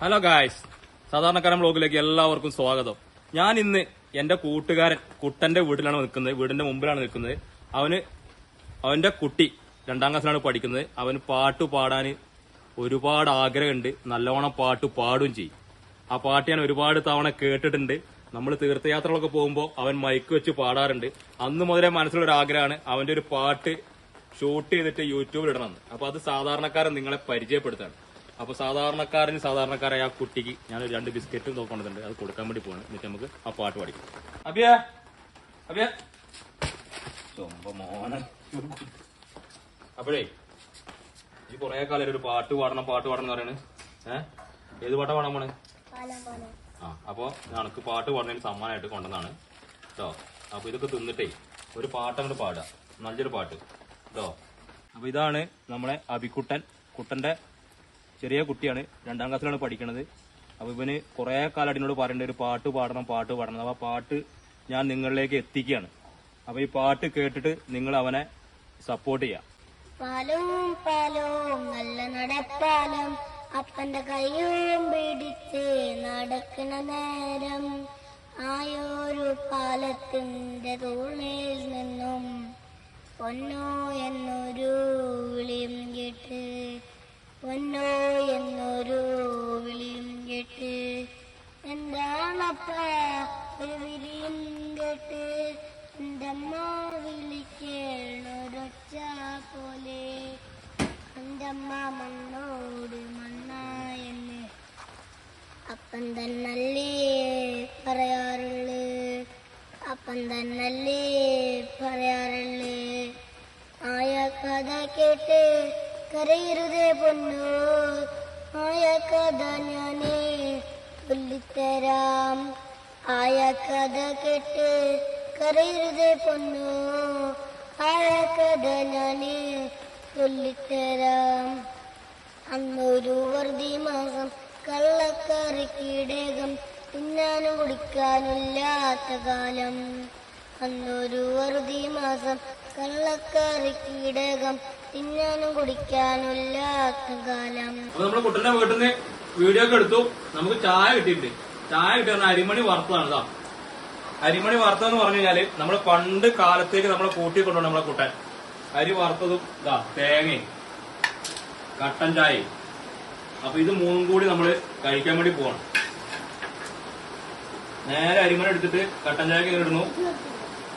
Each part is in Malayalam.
ഹലോ ഗായ്സ് സാധാരണക്കാരൻ ബ്ലോഗിലേക്ക് എല്ലാവർക്കും സ്വാഗതം. ഞാൻ ഇന്ന് എന്റെ കൂട്ടുകാരൻ കുട്ടന്റെ വീട്ടിലാണ് നിൽക്കുന്നത്. വീടിന്റെ മുമ്പിലാണ് നിൽക്കുന്നത്. അവന് അവന്റെ കുട്ടി രണ്ടാം ക്ലാസ്സിലാണ് പഠിക്കുന്നത്. അവന് പാട്ട് പാടാൻ ഒരുപാട് ആഗ്രഹമുണ്ട്. നല്ലോണം പാട്ട് പാടും ചെയ്യും. ആ പാട്ട് ഞാൻ ഒരുപാട് തവണ കേട്ടിട്ടുണ്ട്. നമ്മൾ തീർത്ഥയാത്രകളൊക്കെ പോകുമ്പോൾ അവൻ മൈക്ക് വെച്ച് പാടാറുണ്ട്. അന്ന് മുതലേ മനസ്സിലൊരു ആഗ്രഹമാണ് അവന്റെ ഒരു പാട്ട് ഷൂട്ട് ചെയ്തിട്ട് യൂട്യൂബിൽ ഇടണമെന്ന്. അപ്പൊ അത് സാധാരണക്കാരൻ നിങ്ങളെ പരിചയപ്പെടുത്താണ്. അപ്പൊ സാധാരണക്കാരന് സാധാരണക്കാരായ ആ കുട്ടിക്ക് ഞാൻ രണ്ട് ബിസ്ക്കറ്റും നോക്കേണ്ടതുണ്ട് അത് കൊടുക്കാൻ വേണ്ടി പോവാണ്. എന്നിട്ട് നമുക്ക് ആ പാട്ട് പഠിക്കാം അബിയ അബിയ അപ്പോഴേ ഈ കൊറേ കാലം ഒരു പാട്ട് പാടണം പാട്ട് പാടണം എന്ന് പറയുന്നത് ഏഹ് ഏത് പാട്ടാ പാടാൻ പോണേ? ആ അപ്പോ ഞങ്ങൾക്ക് പാട്ട് പാടുന്നതിന് സമ്മാനമായിട്ട് കൊണ്ടുവന്നാണ് കേട്ടോ അപ്പൊ ഇതൊക്കെ തിന്നിട്ടേ ഒരു പാട്ട് അങ്ങോട്ട് പാടുക നല്ലൊരു പാട്ട്. കേട്ടോ അപ്പൊ ഇതാണ് നമ്മളെ അബിക്കുട്ടൻ കുട്ടന്റെ ചെറിയ കുട്ടിയാണ്. രണ്ടാം ക്ലാസ്സിലാണ് പഠിക്കണത്. അപ്പൊ ഇവന് കുറെ കാലം അടിനോട് പറയേണ്ട ഒരു പാട്ട് പാടണം പാട്ട് പാടണം. അപ്പൊ ആ പാട്ട് ഞാൻ നിങ്ങളിലേക്ക് എത്തിക്കുകയാണ്. അപ്പൊ ഈ പാട്ട് കേട്ടിട്ട് നിങ്ങൾ അവനെ സപ്പോർട്ട് ചെയ്യാം. പാലും പാലും നല്ല നടപ്പാലും. അപ്പന്റെ കയ്യും പിടിച്ച് നടക്കണ നേരം ആയൊരു പാലത്തിന്റെ തൂണിൽ നിന്നും പൊന്നോ എന്നൊരു പൊന്നോ എന്നൊരു വിളിയും കേട്ട്. എന്താണപ്പ ഒരു വിളിയും കേട്ട്? എന്റെ അമ്മ വിളിക്കണൊരൊച്ച പോലെ? എന്തമ്മ മണ്ണോട് മണ്ണായെന്ന്? അപ്പൻ തന്നല്ലേ പറയാറുള്ളു? അപ്പൻ തന്നല്ലേ പറയാറുള്ളു? ആയ കഥ കേട്ട് കരയരുതേ പൊന്നു? ആയ കഥ ഞാനേ ചൊല്ലിത്തരാം. ആയ കഥ കേട്ട് കരയരുതേ പൊന്നു? ആയ കഥ ഞാനേ ചൊല്ലിത്തരാം. അന്നൊരു വർദ്ധി മാസം കള്ളക്കറി കീടകം തിന്നാനും കുടിക്കാനില്ലാത്ത കാലം. അന്നൊരു വർദ്ധി മാസം കള്ളക്കറി കീടകം തിന്നാനും കുടിക്കാനുമില്ലാത്ത കാലം. അപ്പൊ നമ്മുടെ കുട്ടന്റെ വീട്ടിൽ നിന്ന് വീഡിയോ ഒക്കെ എടുത്തു. നമുക്ക് ചായ കിട്ടിയിട്ടുണ്ട്. ചായ കിട്ടിയ അരിമണി വറുത്തതാണ് ഇതാ അരിമണി വറുത്തതെന്ന് പറഞ്ഞു കഴിഞ്ഞാൽ നമ്മൾ പണ്ട് കാലത്തേക്ക് നമ്മളെ കൂട്ടി കൊണ്ടുപോകണം നമ്മളെ കുട്ടൻ. അരി വറുത്തതും ഇതാ തേങ്ങയും കട്ടൻ ചായയും. അപ്പൊ ഇത് മൂന്നും കൂടി നമ്മൾ കഴിക്കാൻ വേണ്ടി പോവാണ്. നേരെ അരിമണി എടുത്തിട്ട് കട്ടൻ ചായക്ക് ഇടുന്നു.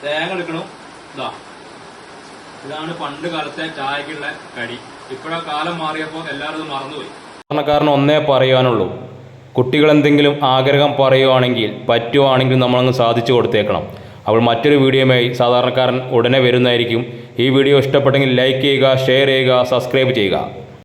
തേങ്ങ എടുക്കണു. ഇതാ. ഇതാണ് പണ്ട് കാലത്തെ ചായക്കുള്ള കടി. ഇപ്പോഴാ കാലം മാറിയപ്പോൾ എല്ലാവരും മറന്നുപോയി. സാധാരണക്കാരന് ഒന്നേ പറയാനുള്ളൂ. കുട്ടികൾ എന്തെങ്കിലും ആഗ്രഹം പറയുവാണെങ്കിൽ പറ്റുവാണെങ്കിൽ നമ്മളങ്ങ് സാധിച്ചു കൊടുത്തേക്കണം. അപ്പോൾ മറ്റൊരു വീഡിയോയുമായി സാധാരണക്കാരൻ ഉടനെ വരുന്നതായിരിക്കും. ഈ വീഡിയോ ഇഷ്ടപ്പെട്ടെങ്കിൽ ലൈക്ക് ചെയ്യുക ഷെയർ ചെയ്യുക സബ്സ്ക്രൈബ് ചെയ്യുക.